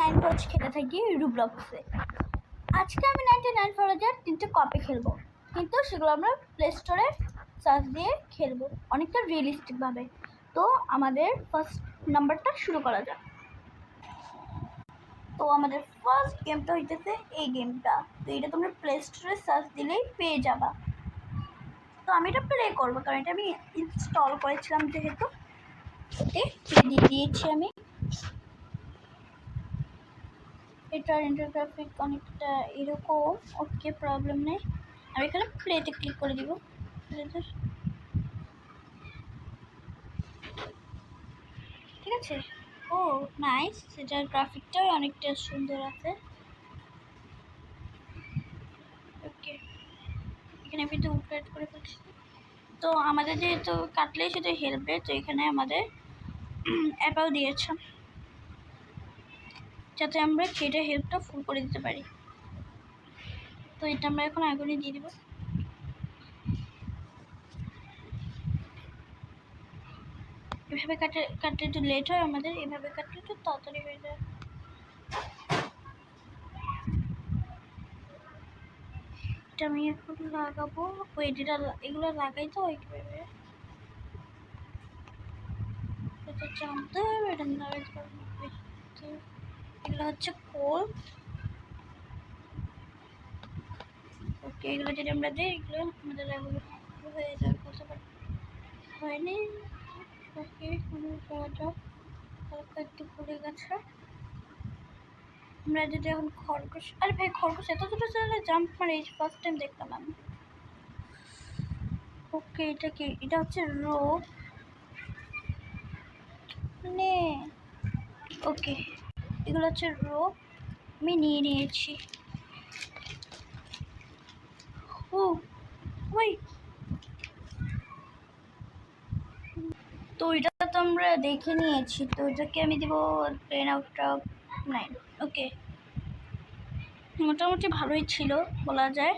Nine ফরজ খেলে থাকি রুব্লক্সে আজকে আমি নাইনটি নাইন ফরজের তিনটে কপি খেলব। কিন্তু সেগুলো আমরা প্লে স্টোরে সার্চ দিয়ে খেলব, অনেকটা রিয়েলিস্টিকভাবে তো আমাদের ফার্স্ট নাম্বারটা শুরু করা যাক। তো আমাদের ফার্স্ট গেমটা হইতেছে এই গেমটা তো এটা তোমরা প্লে স্টোরে সার্চ দিলেই পেয়ে যাবা। তো আমি এটা প্লে করব, কারণ এটা আমি ইনস্টল করেছিলাম যেহেতু। দিয়ে দিয়েছি আমি। এটার ইন্টারগ্রাফিক অনেকটা এরকম ওকে প্রবলেম নেই। আমি এখানে প্লেতে ক্লিক করে দিব। ঠিক আছে? ও নাইস সেটার গ্রাফিকটাও অনেকটা সুন্দর আছে। ওকে এখানে আমি তো উল্টো করে ফেলছি। তো আমাদের যেহেতু কাটলে শুধু হেল্পে তো এখানে আমাদের অ্যাপেল দিয়েছে। যাতে আমরা কেটে হেল্পটা ফুল করে দিতে পারি। তো এটা আমরা এখন আগুনে দিয়ে দেবো। এভাবে কাটে কাটলে একটু লেট হয় আমাদের, এভাবে কাটলে একটু তাড়াতাড়ি হয়ে যায়। এটা আমি এখন লাগাবো। ওই এগুলো লাগাই তো ওইভাবে এটা হবে এটা এগুলো হচ্ছে কোল। ওকে, এগুলো যদি আমরা দিই, এগুলো আমাদের হয়ে বলতে হয়নি? ওকে যাওয়া হালকা একটু পড়ে গেছে। আমরা যদি এখন খরগোশ আরে ভাই, খরগোশ এত দুটো চলে জাম্প মারে, এই ফার্স্ট টাইম দেখলাম আমি। ওকে, এটা কি? এটা হচ্ছে রো নে। ওকে। এগুলো হচ্ছে রো আমি নিয়ে নিয়েছি। ও, ওই। তো এটা তো আমরা দেখে নিয়েছি, তো এটাকে আমি দেবো ten out of nine okay মোটামুটি ভালোই ছিল বলা যায়।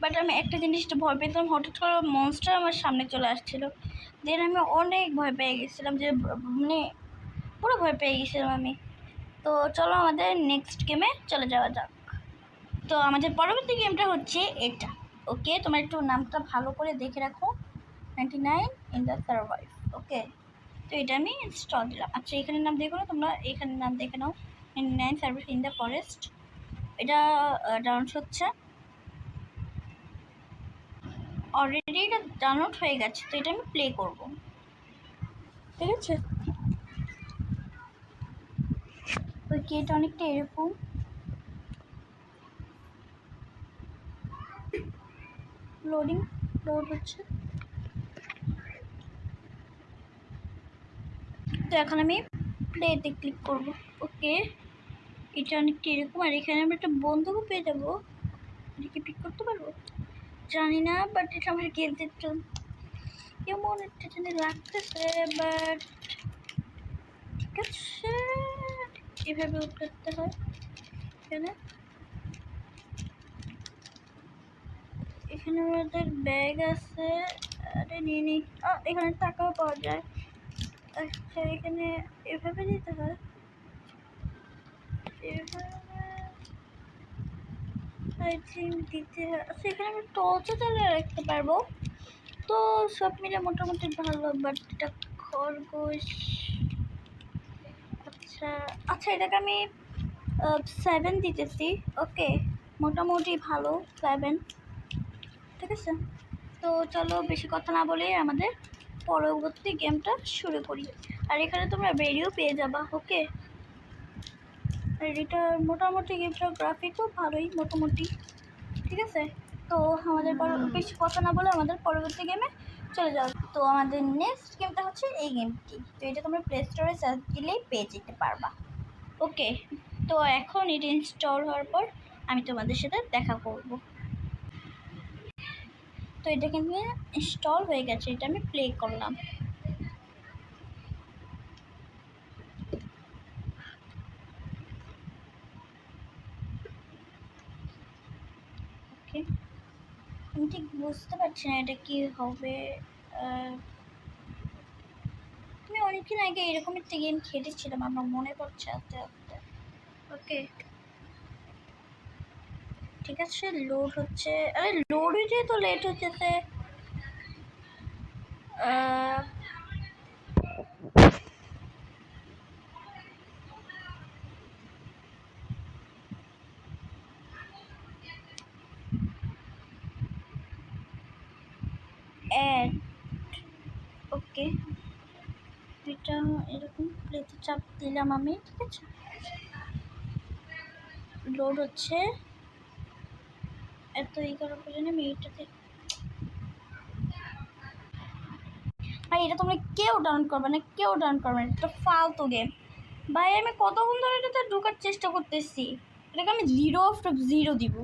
বাট আমি একটা জিনিসটা ভয় পেতাম, হঠাৎ করে মনস্টার আমার সামনে চলে আসছিল। দেন আমি অনেক ভয় পেয়ে গেছিলাম যে মানে পুরো ভয় পেয়ে গেছিলাম আমি। তো চলো আমাদের নেক্সট গেমে চলে যাওয়া যাক। তো আমাদের পরবর্তী গেমটা হচ্ছে এটা। ওকে তোমার একটু নামটা ভালো করে দেখে রাখো। Ninety nine in the okay তো এটা আমি ইনস্টল দিলাম। আচ্ছা এখানের নাম দেখো না তোমরা। এখানের নাম দেখে নাও। Ninety nine service in the forest এটা ডাউনলোড হচ্ছে। অলরেডি এটা ডাউনলোড হয়ে গেছে। তো এটা আমি প্লে করব। ঠিক আছে? এটা অনেকটা এরকম? লোডিং লোড হচ্ছে। তো এখন আমি প্লেতে ক্লিক করব। ওকে এটা অনেকটা এরকম। আর এখানে আমি একটা বন্ধুকে পেয়ে যাব। এটাকে পিক করতে পারব? জানি না বাট এটা আমার খেলতে একটু কেমন একটা জানি লাগতেছে বাট ঠিক আছে। এভাবে করতে হয়? এখানে? এখানে আমাদের ব্যাগ আছে। আরে নিয়ে নিই এখানে টাকাও পাওয়া যায়। আচ্ছা এখানে এভাবে দিতে হয়? এভাবে আই থিঙ্ক দিতে হয়। আচ্ছা এখানে আমি টর্চও চালিয়ে রাখতে পারব। তো সব মিলে মোটামুটি ভালো বাট এটা খরগোশ আচ্ছা আচ্ছা এটাকে আমি সেভেন দিতেছি। ওকে মোটামুটি ভালো সেভেন ঠিক আছে? তো চলো, বেশি কথা না বলে আমাদের পরবর্তী গেমটা শুরু করি। আর এখানে তোমরা বেরিয়েও পেয়ে যাবা ওকে আর এটা মোটামুটি গেমটার গ্রাফিকও ভালোই, মোটামুটি। ঠিক আছে? তো আমাদের বেশি কথা না বলে আমাদের পরবর্তী গেমে চলে যাও। তো আমাদের নেক্সট গেমটা হচ্ছে এই গেমটি তো এটা তোমরা প্লে স্টোরে সার্চ দিলেই পেয়ে যেতে পারবা। ওকে তো এখন এটা ইনস্টল হওয়ার পর আমি তোমাদের সাথে দেখা করব। তো এটা কিন্তু ইনস্টল হয়ে গেছে, এটা আমি প্লে করলাম ওকে আমি ঠিক বুঝতে পারছি না এটা কি হবে আমি অনেকদিন আগে এরকম একটা গেম খেলেছিলাম, আমার মনে পড়ছে আস্তে আস্তে। ওকে ঠিক আছে লোড হচ্ছে, আরে লোড হয়েছে তো লেট হচ্ছে অ্যাড ওকে এটা এরকম প্লেতে চাপ দিলাম আমি, ঠিক আছে? লোড হচ্ছে। এত ই করার প্রয়োজনে এইটাতে ভাই এটা তোমরা কেউ ডাউন করবে না, কেউ ডাউন করবে না, এটা ফালতু গেম ভাই, আমি কতক্ষণ ধরে এটাতে ঢোকার চেষ্টা করতেছি? এটাকে আমি জিরো অফ জিরো দিব।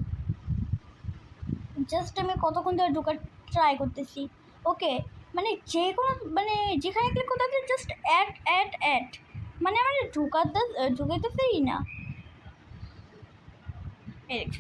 জাস্ট আমি কতক্ষণ ধরে ঢোকার ট্রাই করতেছি। ওকে মানে যে কোনো মানে যেখানে ক্লিক করতে জাস্ট অ্যাড অ্যাড অ্যাড মানে আমার তো ঢুকাইতেছেই না। এই দেখছ?